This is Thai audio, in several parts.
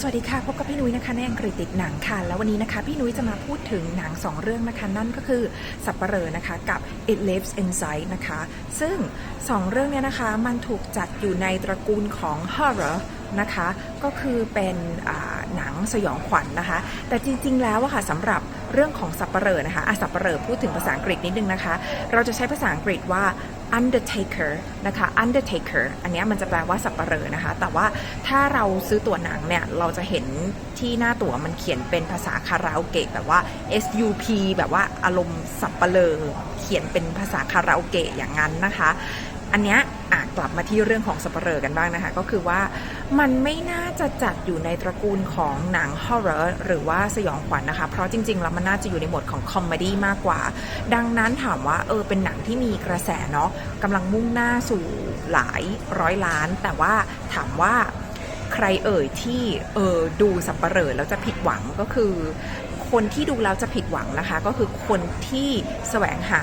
สวัสดีค่ะ พบกับพี่นุ้ยนะคะในอังกฤษติดหนังค่ะ แล้ววันนี้นะคะ พี่นุ้ยจะมาพูดถึงหนังสองเรื่องนะคะ นั่นก็คือสับปะเหร่อนะคะกับ It Lives Inside นะคะ ซึ่งสองเรื่องเนี้ยนะคะ มันถูกจัดอยู่ในตระกูลของ horror นะคะ ก็คือเป็นหนังสยองขวัญนนะคะ แต่จริง ๆ แล้วอะค่ะสำหรับเรื่องของสับปะเหร่อนะคะอะสับปะเหร่อพูดถึงภาษาอังกฤษนิดนึงนะคะ เราจะใช้ภาษาอังกฤษว่า undertaker นะคะ undertaker อันนี้มันจะแปลว่าสับปะเหร่อนะคะ แต่ว่าถ้าเราซื้อตั๋วหนังเนี่ย เราจะเห็นที่หน้าตั๋วมันเขียนเป็นภาษาคาราโอเกะแบบว่า SUP แบบว่าอารมณ์สับปะเลอเขียนเป็นภาษาคาราโอเกะอย่างนั้นนะคะ อันนี้อะกลับมาที่เรื่องของสับปะเหร่อกันบ้างนะคะ ก็คือว่า มันไม่น่าจะจัดอยู่ในตระกูลของหนังฮอร์เรอร์หรือว่าสยองขวัญนะคะ เพราะจริง ๆ แล้วมันน่าจะอยู่ในหมวดของคอมเมดี้มากกว่า ดังนั้นถามว่าเออเป็นหนังที่มีกระแสเนาะกำลังมุ่งหน้าสู่หลายร้อยล้าน แต่ว่าถามว่าใครเอ่ยที่เออดูสับปะเลอแล้วจะผิดหวังก็คือ คนที่ดูแล้วจะผิดหวังนะคะ ก็คือคนที่แสวงหา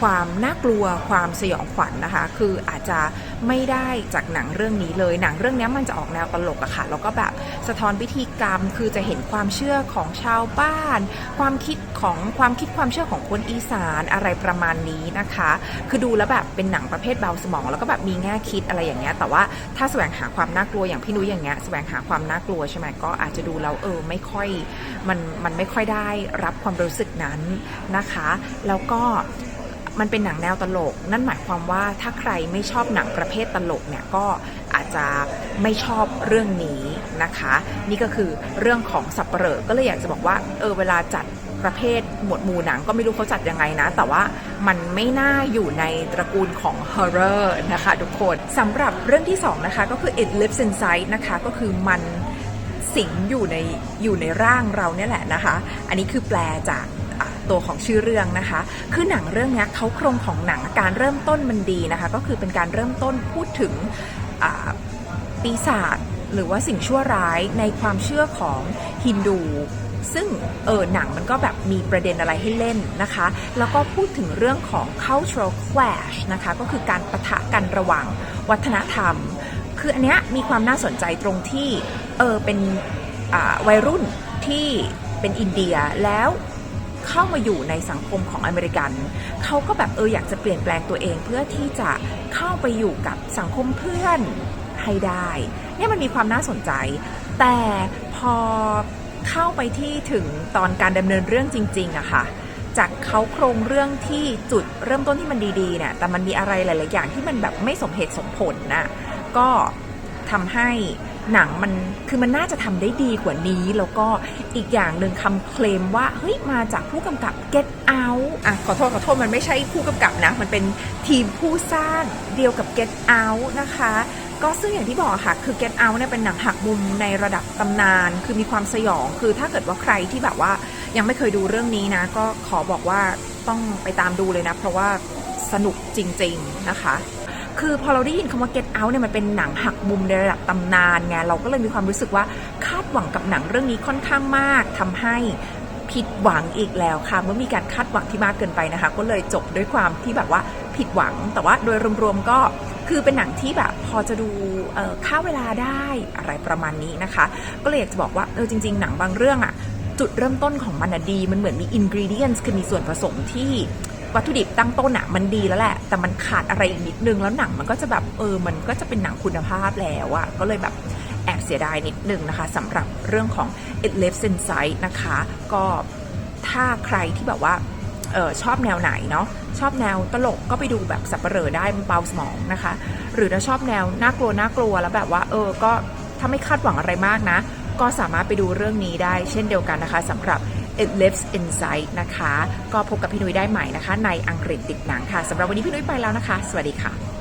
ความน่ากลัวความสยองขวัญนะคะ คืออาจจะไม่ได้จากหนังเรื่องนี้เลยหนังเรื่องนี้มันจะออกแนวตลกอะค่ะแล้วก็แบบสะท้อนพิธีกรรม คือจะเห็นความเชื่อของชาวบ้าน ความคิดของความคิดความเชื่อของคนอีสานอะไรประมาณนี้นะคะ คือดูแล้วแบบเป็นหนังประเภทเบาสมอง แล้วก็แบบมีแง่คิดอะไรอย่างเงี้ยแต่ว่าถ้าแสวงหาความน่ากลัวอย่างพี่นุ้ยอย่างเงี้ยแสวงหาความน่ากลัวใช่ไหมก็อาจจะดูแล้วเออไม่ค่อยมันมันไม่ค่อยได้รับความรู้สึกนั้นนะคะ แล้วก็มันเป็นหนังแนวตลก นั่นหมายความว่าถ้าใครไม่ชอบหนังประเภทตลกเนี่ยก็อาจจะไม่ชอบเรื่องนี้นะคะ นี่ก็คือเรื่องของสับเปลอก็เลยอยากจะบอกว่าเออเวลาจัดประเภทหมวดหมู่หนังก็ไม่รู้เขาจัดยังไงนะ แต่ว่ามันไม่น่าอยู่ในตระกูลของ horror นะคะทุกคนสำหรับเรื่องที่สองนะคะ ก็คือ it lives inside นะคะ ก็คือมัน สิงอยู่ในอยู่ในร่างเราเนี่ยแหละนะคะ อันนี้คือแปลจากตัวของชื่อเรื่องนะคะ คือหนังเรื่องนี้เขาโครงของหนังการเริ่มต้นมันดีนะคะ ก็คือเป็นการเริ่มต้นพูดถึงปีศาจหรือว่าสิ่งชั่วร้ายในความเชื่อของฮินดู ซึ่งเออหนังมันก็แบบมีประเด็นอะไรให้เล่นนะคะ แล้วก็พูดถึงเรื่องของ cultural clash นะคะ ก็คือการประทะกันระหว่างวัฒนธรรม คืออันเนี้ยมีความน่าสนใจตรงที่ เออเป็นวัยรุ่นที่เป็นอินเดียแล้วเข้ามาอยู่ในสังคมของอเมริกัน เขาก็แบบเอออยากจะเปลี่ยนแปลงตัวเองเพื่อที่จะเข้าไปอยู่กับสังคมเพื่อนให้ได้ เนี่ยมันมีความน่าสนใจ แต่พอเข้าไปที่ถึงตอนการดำเนินเรื่องจริงๆอะค่ะ จากเขาโครงเรื่องที่จุดเริ่มต้นที่มันดีๆเนี่ย แต่มันมีอะไรหลาย ๆ อย่างที่มันแบบไม่สมเหตุสมผลน่ะก็ทำให้ หนังมันคือมันน่าจะทำได้ดีกว่านี้ แล้วก็อีกอย่างหนึ่งคำเคลมว่าเฮ้ยมาจากผู้กำกับ Get Out อะขอโทษขอโทษมันไม่ใช่ผู้กำกับนะ มันเป็นทีมผู้สร้างเดียวกับ Get Out นะคะ ก็ซึ่งอย่างที่บอกค่ะ คือ Get Out เนี่ยเป็นหนังหักมุมในระดับตำนาน คือมีความสยอง คือถ้าเกิดว่าใครที่แบบว่ายังไม่เคยดูเรื่องนี้นะ ก็ขอบอกว่าต้องไปตามดูเลยนะ เพราะว่าสนุกจริง ๆนะคะ คือพอเราได้ยินคำว่า Get Out เนี่ยมันเป็นหนังหักมุมในระดับตำนานไงเราก็เลยมีความรู้สึกว่าคาดหวังกับหนังเรื่องนี้ค่อนข้างมากทำให้ผิดหวังอีกแล้วค่ะ เมื่อมีการคาดหวังที่มากเกินไปนะคะ ก็เลยจบด้วยความที่แบบว่าผิดหวัง แต่ว่าโดยรวมๆก็คือเป็นหนังที่แบบพอจะดูค่าเวลาได้อะไรประมาณนี้นะคะ ก็เลยอยากจะบอกว่าเออจริง ๆ หนังบางเรื่องอะจุดเริ่มต้นของมันอะดี มันเหมือนมีอินกรีเดียนต์คือมีส่วนผสมที่ วัตถุดิบตั้งต้นอะมันดีแล้วแหละ แต่มันขาดอะไรอีกนิดนึง แล้วหนังมันก็จะแบบเออ มันก็จะเป็นหนังคุณภาพแล้วอะก็เลยแบบแอบเสียดายนิดนึงนะคะสำหรับเรื่องของ It Lives Inside นะคะ ก็ถ้าใครที่แบบว่าออชอบแนวไหนเนาะชอบแนวตลกก็ไปดูแบบสับเปลอได้มันเบาสมองนะคะ หรือถ้าชอบแนวน่ากลัวน่ากลัวแล้วแบบว่า เออก็ถ้าไม่คาดหวังอะไรมากนะ ก็สามารถไปดูเรื่องนี้ได้เช่นเดียวกันนะคะสำหรับ It Lives Inside นะคะ ก็พบกับพี่นุ้ยได้ใหม่นะคะ ในอังกฤษติดหนังค่ะสำหรับวันนี้พี่นุ้ยไปแล้วนะคะ สวัสดีค่ะ